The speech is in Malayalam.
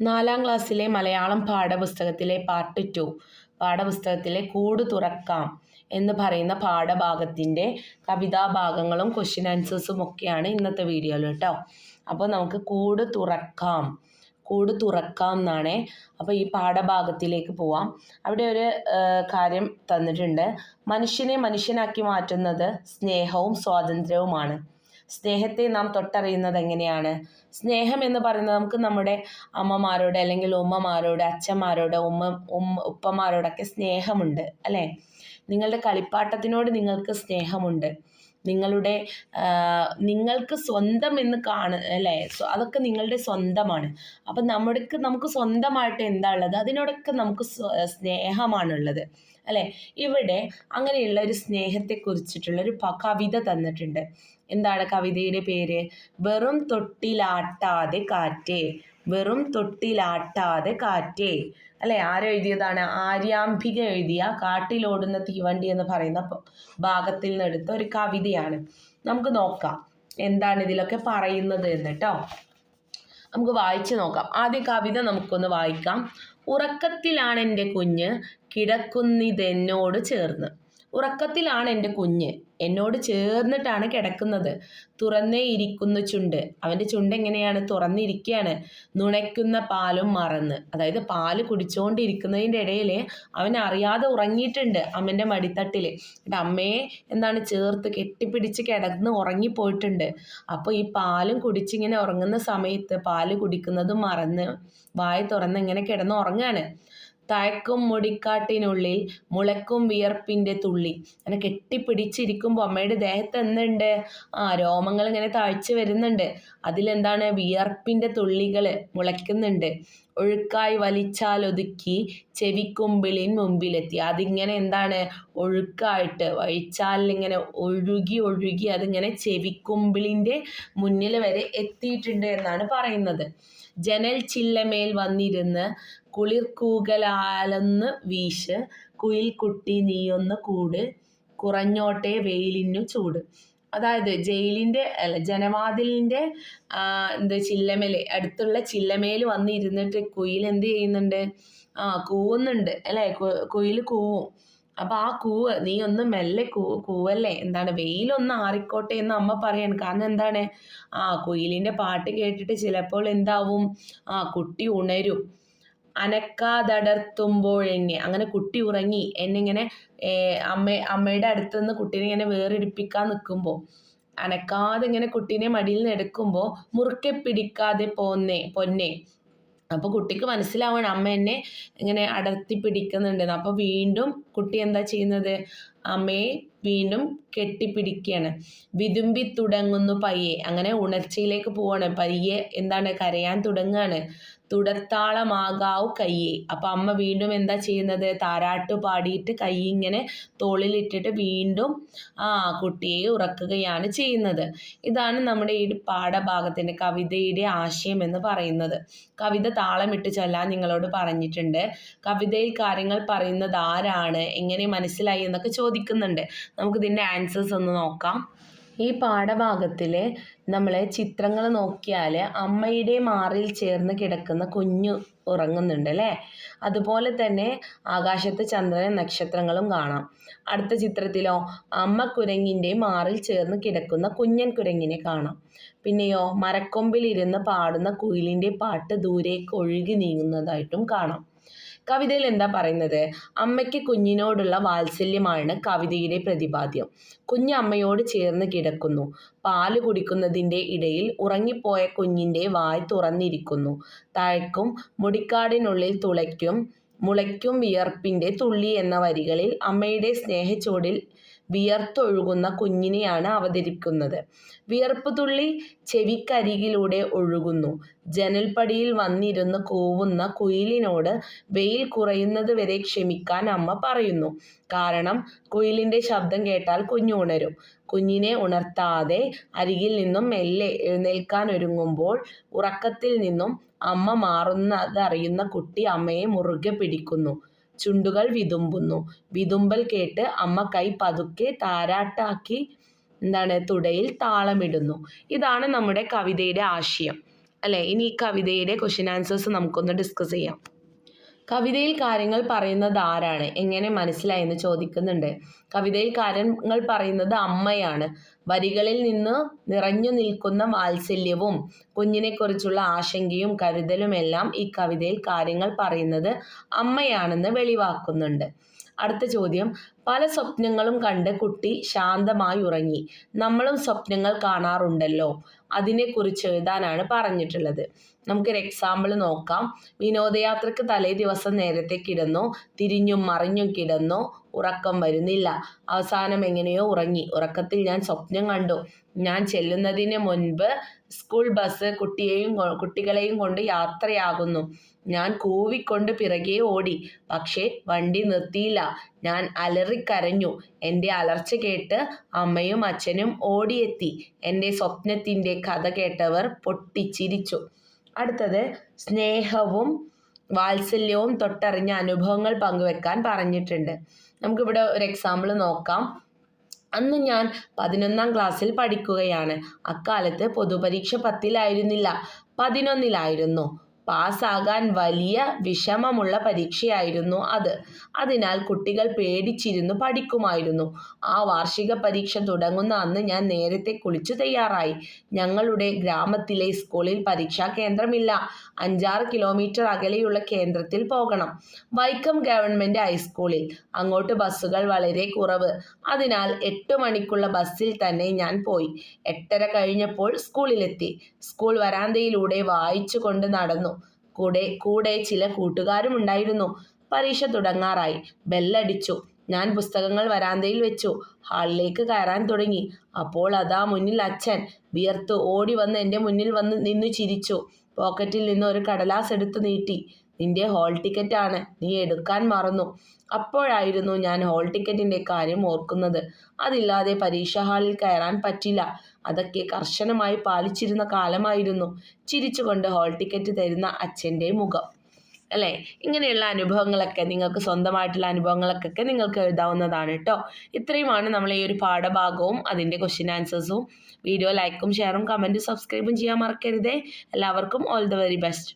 നാലാം ക്ലാസ്സിലെ മലയാളം പാഠപുസ്തകത്തിലെ പാർട്ട് ടു പാഠപുസ്തകത്തിലെ കൂട് തുറക്കാം എന്ന് പറയുന്ന പാഠഭാഗത്തിന്റെ കവിതാഭാഗങ്ങളും ക്വസ്റ്റ്യൻ ആൻസേഴ്സും ഒക്കെയാണ് ഇന്നത്തെ വീഡിയോയിൽ കേട്ടോ. അപ്പോൾ നമുക്ക് കൂട് തുറക്കാം. കൂട് തുറക്കാം എന്നാണേ. അപ്പോൾ ഈ പാഠഭാഗത്തിലേക്ക് പോവാം. അവിടെ ഒരു കാര്യം തന്നിട്ടുണ്ട്. മനുഷ്യനെ മനുഷ്യനാക്കി മാറ്റുന്നത് സ്നേഹവും സ്വാതന്ത്ര്യവുമാണ്. സ്നേഹത്തെ നാം തൊട്ടറിയുന്നത് എങ്ങനെയാണ്? സ്നേഹം എന്ന് പറയുന്നത് നമുക്ക് നമ്മുടെ അമ്മമാരോട് അല്ലെങ്കിൽ ഉമ്മമാരോട് അച്ഛന്മാരോട് ഉമ്മ ഉമ്മ ഉപ്പമാരോടൊക്കെ സ്നേഹമുണ്ട് അല്ലേ? നിങ്ങളുടെ കളിപ്പാട്ടത്തിനോട് നിങ്ങൾക്ക് സ്നേഹമുണ്ട്. നിങ്ങളുടെ നിങ്ങൾക്ക് സ്വന്തം എന്ന് കാണ അല്ലേ? അതൊക്കെ നിങ്ങളുടെ സ്വന്തമാണ്. അപ്പം നമ്മുടെ നമുക്ക് സ്വന്തമായിട്ട് എന്താ ഉള്ളത്? അതിനോടൊക്കെ നമുക്ക് സ്നേഹമാണുള്ളത്. അല്ലേ? ഇവിടെ അങ്ങനെയുള്ള ഒരു സ്നേഹത്തെ കുറിച്ചിട്ടുള്ള ഒരു കവിത തന്നിട്ടുണ്ട്. എന്താണ് കവിതയുടെ പേര്? വെറും തൊട്ടിലാട്ടാതെ കാറ്റേ. വെറും തൊട്ടിലാട്ടാതെ കാറ്റേ. അല്ലെ? ആരെഴുതിയതാണ്? ആര്യാംഭിക എഴുതിയ കാട്ടിലോടുന്ന തീവണ്ടി എന്ന് പറയുന്ന ഭാഗത്തിൽ നിന്നെടുത്ത ഒരു കവിതയാണ്. നമുക്ക് നോക്കാം. എന്താണ് ഇതിലൊക്കെ പറയുന്നത് എന്ന് കേട്ടോ നമുക്ക് വായിച്ചു നോക്കാം. ആദ്യ കവിത നമുക്കൊന്ന് വായിക്കാം. ഉറക്കത്തിലാണ് എന്റെ കുഞ്ഞ് കിടക്കുന്നിതെന്നോട് ചേർന്ന്. ഉറക്കത്തിലാണ് എന്റെ കുഞ്ഞ്. എന്നോട് ചേർന്നിട്ടാണ് കിടക്കുന്നത്. തുറന്നേ ഇരിക്കുന്ന ചുണ്ട്. അവന്റെ ചുണ്ട് എങ്ങനെയാണ് തുറന്നിരിക്കുകയാണ് നുണയ്ക്കുന്ന പാലും മറന്ന്. അതായത് പാൽ കുടിച്ചുകൊണ്ടിരിക്കുന്നതിന്റെ ഇടയിൽ അവൻ അറിയാതെ ഉറങ്ങിയിട്ടുണ്ട് അമ്മന്റെ മടിത്തട്ടിൽ എന്നിട്ട് അമ്മയെ എന്താണ് ചേർത്ത് കെട്ടിപ്പിടിച്ച് കിടന്ന് ഉറങ്ങിപ്പോയിട്ടുണ്ട്. അപ്പോൾ ഈ പാലും കുടിച്ചിങ്ങനെ ഉറങ്ങുന്ന സമയത്ത് പാൽ കുടിക്കുന്നതും മറന്ന് വായ തുറന്ന് ഇങ്ങനെ കിടന്ന് ഉറങ്ങാണ്? തയക്കും മുടിക്കാട്ടിനുള്ളിൽ മുളക്കും വിയർപ്പിന്റെ തുള്ളി. അങ്ങനെ കെട്ടിപ്പിടിച്ചിരിക്കുമ്പോൾ അമ്മയുടെ ദേഹത്ത് എന്തുണ്ട്? ആ രോമങ്ങൾ ഇങ്ങനെ താഴ്ച വരുന്നുണ്ട്. അതിലെന്താണ്? വിയർപ്പിന്റെ തുള്ളികൾ മുളയ്ക്കുന്നുണ്ട്. ഒഴുക്കായി വലിച്ചാലൊതുക്കി ചെവിക്കുമ്പിളിൻ മുമ്പിലെത്തി. അതിങ്ങനെ എന്താണ്? ഒഴുക്കായിട്ട് വഴിച്ചാലിങ്ങനെ ഒഴുകി ഒഴുകി അതിങ്ങനെ ചെവിക്കുമ്പിളിന്റെ മുന്നിൽ വരെ എത്തിയിട്ടുണ്ട് എന്നാണ് പറയുന്നത്. ജനൽ ചില്ലമേൽ വന്നിരുന്ന് കുളിർക്കൂകലാലൊന്ന് വീശ് കുയിൽ കുട്ടി നീയൊന്ന് കൂട് കുറഞ്ഞോട്ടെ വെയിലിനു ചൂട്. അതായത് ജയിലിന്റെ അല്ല ജനവാതിലിന്റെ എന്ത് ചില്ലമേൽ അടുത്തുള്ള ചില്ലമേൽ വന്നിരുന്നിട്ട് കുയിൽ എന്ത് ചെയ്യുന്നുണ്ട്? ആ കൂവുന്നുണ്ട് അല്ലേ? കുയിൽ കൂവും. അപ്പോൾ ആ കൂവ് നീ ഒന്ന് മെല്ലെ കൂ കൂവല്ലേ? എന്താണ് വെയിലൊന്ന് ആറിക്കോട്ടെ എന്ന് അമ്മ പറയാണ്. കാരണം എന്താണ്? ആ കുയിലിന്റെ പാട്ട് കേട്ടിട്ട് ചിലപ്പോൾ എന്താവും? ആ കുട്ടി ഉണരും. അനക്കാതടർത്തുമ്പോഴെന്നെ. അങ്ങനെ കുട്ടി ഉറങ്ങി. എന്നിങ്ങനെ അമ്മ അമ്മയുടെ അടുത്ത് നിന്ന് കുട്ടീനെ ഇങ്ങനെ വേറിടിപ്പിക്കാൻ നിൽക്കുമ്പോൾ അനക്കാതെ ഇങ്ങനെ കുട്ടീനെ മടിയിൽ നിന്ന് എടുക്കുമ്പോൾ മുറുക്കെ പിടിക്കാതെ പോന്നേ പൊന്നെ. അപ്പോൾ കുട്ടിക്ക് മനസ്സിലാവണം അമ്മ എന്നെ ഇങ്ങനെ അടർത്തി പിടിക്കുന്നുണ്ടെന്ന് അപ്പോൾ വീണ്ടും കുട്ടി എന്താ ചെയ്യുന്നത്? അമ്മയെ വീണ്ടും കെട്ടിപ്പിടിക്കുകയാണ് വിതുമ്പി തുടങ്ങുന്നു പയ്യെ. അങ്ങനെ ഉണർച്ചയിലേക്ക് പോവാണ്. പയ്യെ എന്താണ്? കരയാൻ തുടങ്ങുകയാണ്. തുടത്താളമാകാവു കയ്യേ. അപ്പം അമ്മ വീണ്ടും എന്താ ചെയ്യുന്നത്? താരാട്ട് പാടിയിട്ട് കൈ ഇങ്ങനെ തോളിലിട്ടിട്ട് വീണ്ടും ആ കുട്ടിയെ ഉറക്കുകയാണ് ചെയ്യുന്നത്. ഇതാണ് നമ്മുടെ ഈ പാഠഭാഗത്തിന്റെ കവിതയുടെ ആശയം എന്ന് പറയുന്നത്. കവിത താളമിട്ട് ചൊല്ലാൻ നിങ്ങളോട് പറഞ്ഞിട്ടുണ്ട്. കവിതയിൽ കാര്യങ്ങൾ പറയുന്നത് ആരാണ്? എങ്ങനെ മനസ്സിലായി എന്നൊക്കെ ചോദിക്കുന്നുണ്ട്. നമുക്കിതിന്റെ ആൻസേഴ്സ് ഒന്ന് നോക്കാം. ഈ പാഠഭാഗത്തിൽ നമ്മൾ ചിത്രങ്ങൾ നോക്കിയാൽ അമ്മയുടെ മാറിൽ ചേർന്ന് കിടക്കുന്ന കുഞ്ഞു ഉറങ്ങുന്നുണ്ട് അല്ലേ? അതുപോലെ തന്നെ ആകാശത്ത് ചന്ദ്രനും നക്ഷത്രങ്ങളും കാണാം. അടുത്ത ചിത്രത്തിലോ അമ്മ കുരങ്ങിന്റെ മാറിൽ ചേർന്ന് കിടക്കുന്ന കുഞ്ഞൻ കുരങ്ങിനെ കാണാം. പിന്നെയോ മരക്കൊമ്പിലിരുന്ന് പാടുന്ന കുയിലിന്റെ പാട്ട് ദൂരേക്ക് ഒഴുകി നീങ്ങുന്നതായിട്ടും കാണാം. കവിതയിൽ എന്താ പറയുന്നത്? അമ്മയ്ക്ക് കുഞ്ഞിനോടുള്ള വാത്സല്യമാണ് കവിതയിലെ പ്രതിപാദ്യം. കുഞ്ഞ് അമ്മയോട് ചേർന്ന് കിടക്കുന്നു. പാൽ കുടിക്കുന്നതിന്റെ ഇടയിൽ ഉറങ്ങിപ്പോയ കുഞ്ഞിന്റെ വായ് തുറന്നിരിക്കുന്നു. തഴക്കും മുടിക്കാടിനുള്ളിൽ തുളയ്ക്കും മുളയ്ക്കും വിയർപ്പിന്റെ തുള്ളി എന്ന വരികളിൽ അമ്മയുടെ സ്നേഹച്ചോടിൽ വിയർത്തൊഴുകുന്ന കുഞ്ഞിനെയാണ് അവതരിപ്പിക്കുന്നത്. വിയർപ്പ് തുള്ളി ചെവിക്കരികിലൂടെ ഒഴുകുന്നു. ജനൽപ്പടിയിൽ വന്നിരുന്ന് കൂവുന്ന കുയിലിനോട് വെയിൽ കുറയുന്നത് വരെ ക്ഷമിക്കാൻ അമ്മ പറയുന്നു. കാരണം കുയിലിന്റെ ശബ്ദം കേട്ടാൽ കുഞ്ഞു ഉണരും. കുഞ്ഞിനെ ഉണർത്താതെ അരികിൽ നിന്നും മെല്ലെ എഴുന്നേൽക്കാൻ ഒരുങ്ങുമ്പോൾ ഉറക്കത്തിൽ നിന്നും അമ്മ മാറുന്നതറിയുന്ന കുട്ടി അമ്മയെ മുറുകെ പിടിക്കുന്നു. ചുണ്ടുകൾ വിതുമ്പുന്നു. വിതുമ്പൽ കേട്ട് അമ്മ കൈ പതുക്കെ താരാട്ടാക്കി എന്താണ് തുടയിൽ താളമിടുന്നു. ഇതാണ് നമ്മുടെ കവിതയുടെ ആശയം. അല്ലേ? ഇനി ഈ കവിതയുടെ ക്വസ്റ്റ്യൻ ആൻസേഴ്സ് നമുക്കൊന്ന് ഡിസ്കസ് ചെയ്യാം. കവിതയിൽ കാര്യങ്ങൾ പറയുന്നത് ആരാണ്? എങ്ങനെ മനസ്സിലായി എന്ന് ചോദിക്കുന്നുണ്ട്. കവിതയിൽ കാര്യങ്ങൾ പറയുന്നത് അമ്മയാണ്. വരികളിൽ നിന്ന് നിറഞ്ഞു നിൽക്കുന്ന വാത്സല്യവും കുഞ്ഞിനെക്കുറിച്ചുള്ള ആശങ്കയും കരുതലുമെല്ലാം ഈ കവിതയിൽ കാര്യങ്ങൾ പറയുന്നത് അമ്മയാണെന്ന് വെളിവാക്കുന്നുണ്ട്. അടുത്ത ചോദ്യം. പല സ്വപ്നങ്ങളും കണ്ട് കുട്ടി ശാന്തമായി ഉറങ്ങി. നമ്മളും സ്വപ്നങ്ങൾ കാണാറുണ്ടല്ലോ. അതിനെക്കുറിച്ച് എഴുതാനാണ് പറഞ്ഞിട്ടുള്ളത്. നമുക്കൊരു എക്സാമ്പിൾ നോക്കാം. വിനോദയാത്രയ്ക്ക് തലേ ദിവസം നേരത്തെ കിടന്നോ. തിരിഞ്ഞും മറിഞ്ഞും കിടന്നോ. ഉറക്കം വരുന്നില്ല. അവസാനം എങ്ങനെയോ ഉറങ്ങി. ഉറക്കത്തിൽ ഞാൻ സ്വപ്നം കണ്ടു. ഞാൻ ചെല്ലുന്നതിന് മുൻപ് സ്കൂൾ ബസ് കുട്ടിയെയും കുട്ടികളെയും കൊണ്ട് യാത്രയാകുന്നു. ഞാൻ കൂവിക്കൊണ്ട് പിറകെ ഓടി. പക്ഷേ വണ്ടി നിർത്തിയില്ല. ഞാൻ അലറിക്കരഞ്ഞു. എന്റെ അലർച്ച കേട്ട് അമ്മയും അച്ഛനും ഓടിയെത്തി. എന്റെ സ്വപ്നത്തിന്റെ കഥ കേട്ടവർ പൊട്ടിച്ചിരിച്ചു. അടുത്തത് സ്നേഹവും വാത്സല്യവും തൊട്ടറിഞ്ഞ അനുഭവങ്ങൾ പങ്കുവെക്കാൻ പറഞ്ഞിട്ടുണ്ട്. നമുക്കിവിടെ ഒരു എക്സാമ്പിൾ നോക്കാം. അന്ന് ഞാൻ പതിനൊന്നാം ക്ലാസ്സിൽ പഠിക്കുകയാണ്. അക്കാലത്ത് പൊതുപരീക്ഷ പത്തിലായിരുന്നില്ല. പതിനൊന്നിലായിരുന്നു. പാസ്സാകാൻ വലിയ വിഷമമുള്ള പരീക്ഷയായിരുന്നു അത്. അതിനാൽ കുട്ടികൾ പേടിച്ചിരുന്നു പഠിക്കുമായിരുന്നു. ആ വാർഷിക പരീക്ഷ തുടങ്ങുന്ന അന്ന് ഞാൻ നേരത്തെ കുളിച്ചു തയ്യാറായി. ഞങ്ങളുടെ ഗ്രാമത്തിലെ സ്കൂളിൽ പരീക്ഷാ കേന്ദ്രമില്ല. അഞ്ചാറ് കിലോമീറ്റർ അകലെയുള്ള കേന്ദ്രത്തിൽ പോകണം. വൈക്കം ഗവൺമെന്റ് ഹൈസ്കൂളിൽ. അങ്ങോട്ട് ബസ്സുകൾ വളരെ കുറവ്. അതിനാൽ എട്ട് മണിക്കുള്ള ബസ്സിൽ തന്നെ ഞാൻ പോയി. എട്ടര കഴിഞ്ഞപ്പോൾ സ്കൂളിലെത്തി. സ്കൂൾ വരാന്തയിലൂടെ വായിച്ചു കൊണ്ട് നടന്നു. കൂടെ കൂടെ ചില കൂട്ടുകാരും ഉണ്ടായിരുന്നു. പരീക്ഷ തുടങ്ങാറായി. ബെല്ലടിച്ചു. ഞാൻ പുസ്തകങ്ങൾ വരാന്തയിൽ വെച്ചു. ഹാളിലേക്ക് കയറാൻ തുടങ്ങി. അപ്പോൾ അതാ മുന്നിൽ അച്ഛൻ. വിയർത്ത് ഓടി വന്ന് എന്റെ മുന്നിൽ വന്ന് നിന്നു ചിരിച്ചു. പോക്കറ്റിൽ നിന്ന് ഒരു കടലാസ് എടുത്ത് നീട്ടി. നിന്റെ ഹോൾ ടിക്കറ്റ് ആണ്. നീ എടുക്കാൻ മറന്നു. അപ്പോഴായിരുന്നു ഞാൻ ഹോൾ ടിക്കറ്റിന്റെ കാര്യം ഓർക്കുന്നത്. അതില്ലാതെ പരീക്ഷാ ഹാളിൽ കയറാൻ പറ്റില്ല. അതൊക്കെ കർശനമായി പാലിച്ചിരുന്ന കാലമായിരുന്നു. ചിരിച്ചുകൊണ്ട് ഹോൾ ടിക്കറ്റ് തരുന്ന അച്ഛന്റെ മുഖം. അല്ലേ? ഇങ്ങനെയുള്ള അനുഭവങ്ങളൊക്കെ നിങ്ങൾക്ക് സ്വന്തമായിട്ടുള്ള അനുഭവങ്ങളൊക്കെ നിങ്ങൾക്ക് എഴുതാവുന്നതാണ് കേട്ടോ ഇത്രയുമാണ് നമ്മൾ ഈ ഒരു പാഠഭാഗവും അതിന്റെ ക്വസ്റ്റ്യൻ ആൻസേഴ്സും വീഡിയോ ലൈക്കും ഷെയറും കമന്റും സബ്സ്ക്രൈബും ചെയ്യാൻ മറക്കരുതേ. എല്ലാവർക്കും ഓൾ ദ വെരി ബെസ്റ്റ്